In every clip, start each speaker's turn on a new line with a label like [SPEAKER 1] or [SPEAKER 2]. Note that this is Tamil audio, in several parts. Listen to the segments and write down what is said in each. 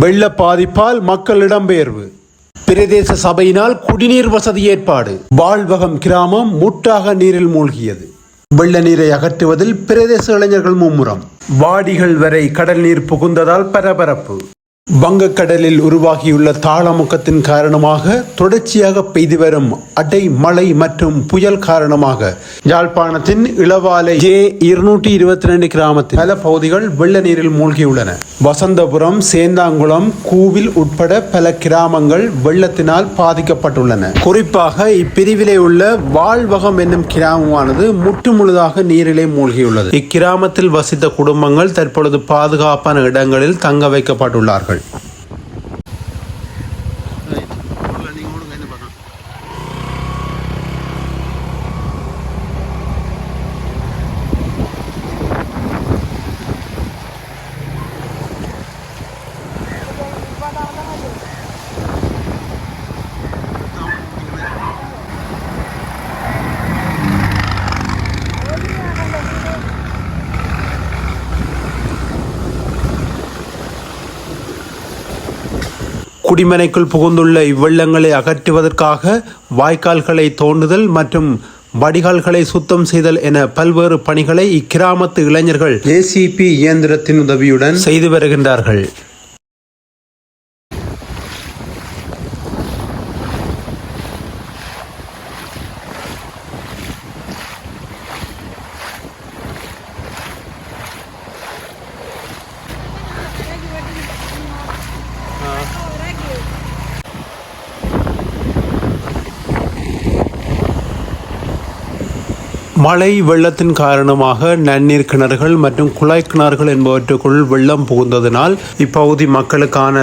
[SPEAKER 1] வெள்ள பாதிப்பால் மக்கள் இடம்பெயர்வு. பிரதேச சபையினால் குடிநீர் வசதி ஏற்பாடு. வாழ்வகம் கிராமம் முட்டாக நீரில் மூழ்கியது. வெள்ள நீரை அகற்றுவதில் பிரதேச இளைஞர்கள் மும்முரம். வாடிகள் வரை கடல் நீர் புகுந்ததால் பரபரப்பு. வங்கக்கடலில் உருவாகியுள்ள தாளமுக்கத்தின் காரணமாக தொடர்ச்சியாக பெய்து வரும் அடை மழை மற்றும் புயல் காரணமாக யாழ்ப்பாணத்தின் இளவாலை ஜே இருநூற்றி இருபத்தி ரெண்டு கிராமத்தில் பல பகுதிகள் வெள்ள நீரில் மூழ்கியுள்ளன. வசந்தபுரம் சேந்தாங்குளம் கூவில் உட்பட பல கிராமங்கள் வெள்ளத்தினால் பாதிக்கப்பட்டுள்ளன. குறிப்பாக இப்பிரிவிலே உள்ள வாழ்வகம் என்னும் கிராமமானது முற்றுமுழுதாக நீரிலே மூழ்கியுள்ளது. இக்கிராமத்தில் வசித்த குடும்பங்கள் தற்பொழுது பாதுகாப்பான இடங்களில் தங்க வைக்கப்பட்டுள்ளார்கள். right. குடிமனைக்குள் புகுந்துள்ள இவ்வெள்ளங்களை அகற்றுவதற்காக வாய்க்கால்களை தோண்டுதல் மற்றும் வடிகால்களை சுத்தம் செய்தல் என பல்வேறு பணிகளை இக்கிராமத்து இளைஞர்கள் ஏசிபி இயந்திரத்தின் உதவியுடன் செய்து வருகின்றார்கள். மழை வெள்ளத்தின் காரணமாக நன்னீர் கிணறுகள் மற்றும் குழாய் கிணறுகள் என்பவற்றுக்குள் வெள்ளம் புகுந்ததினால் இப்பகுதி மக்களுக்கான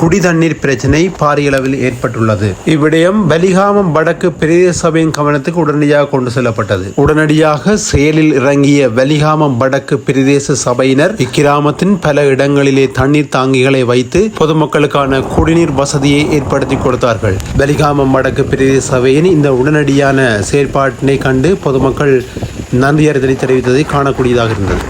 [SPEAKER 1] குடி தண்ணீர் பிரச்சினை பாரிய அளவில் ஏற்பட்டுள்ளது. இவ்விடயம் பலிகாமம் வடக்கு பிரதேச சபையின் கவனத்துக்கு உடனடியாக கொண்டு செல்லப்பட்டது. உடனடியாக செயலில் இறங்கிய வலிகாமம் வடக்கு பிரதேச சபையினர் இக்கிராமத்தின் பல இடங்களிலே தண்ணீர் தாங்கிகளை வைத்து பொதுமக்களுக்கான குடிநீர் வசதியை ஏற்படுத்தி கொடுத்தார்கள். வலிகாமம் வடக்கு பிரதேச சபையின் இந்த உடனடியான செயற்பாட்டினை கண்டு பொதுமக்கள் நன்றியறிதலை தெரிவித்ததை காணக்கூடியதாக இருந்தது.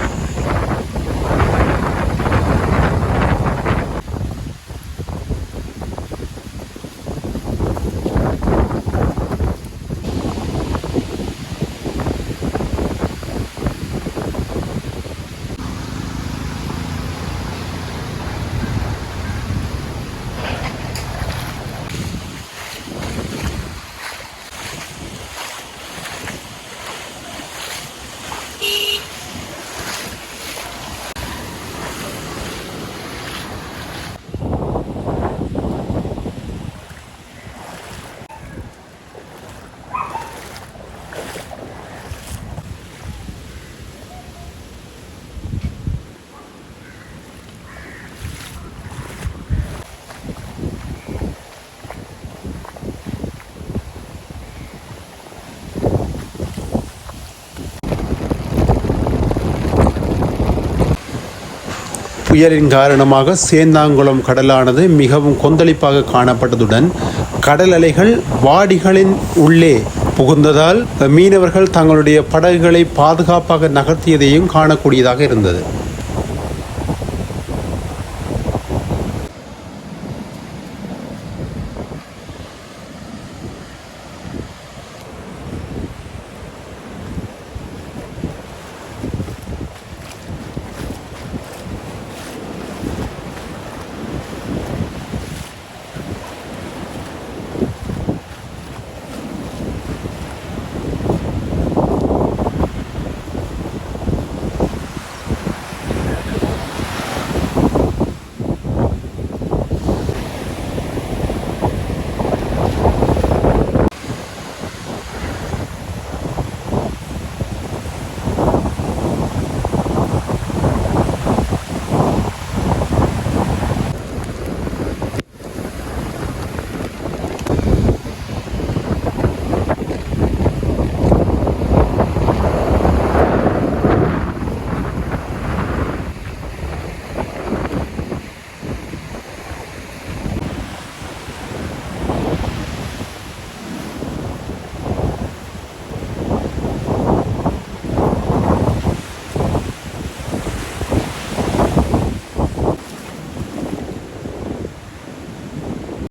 [SPEAKER 1] புயலின் காரணமாக சேந்தாங்குளம் கடலானது மிகவும் கொந்தளிப்பாக காணப்பட்டதுடன் கடல் அலைகள் வாடிகளின் உள்ளே புகுந்ததால் மீனவர்கள் தங்களுடைய படகுகளை பாதுகாப்பாக நகர்த்தியதையும் காணக்கூடியதாக இருந்தது.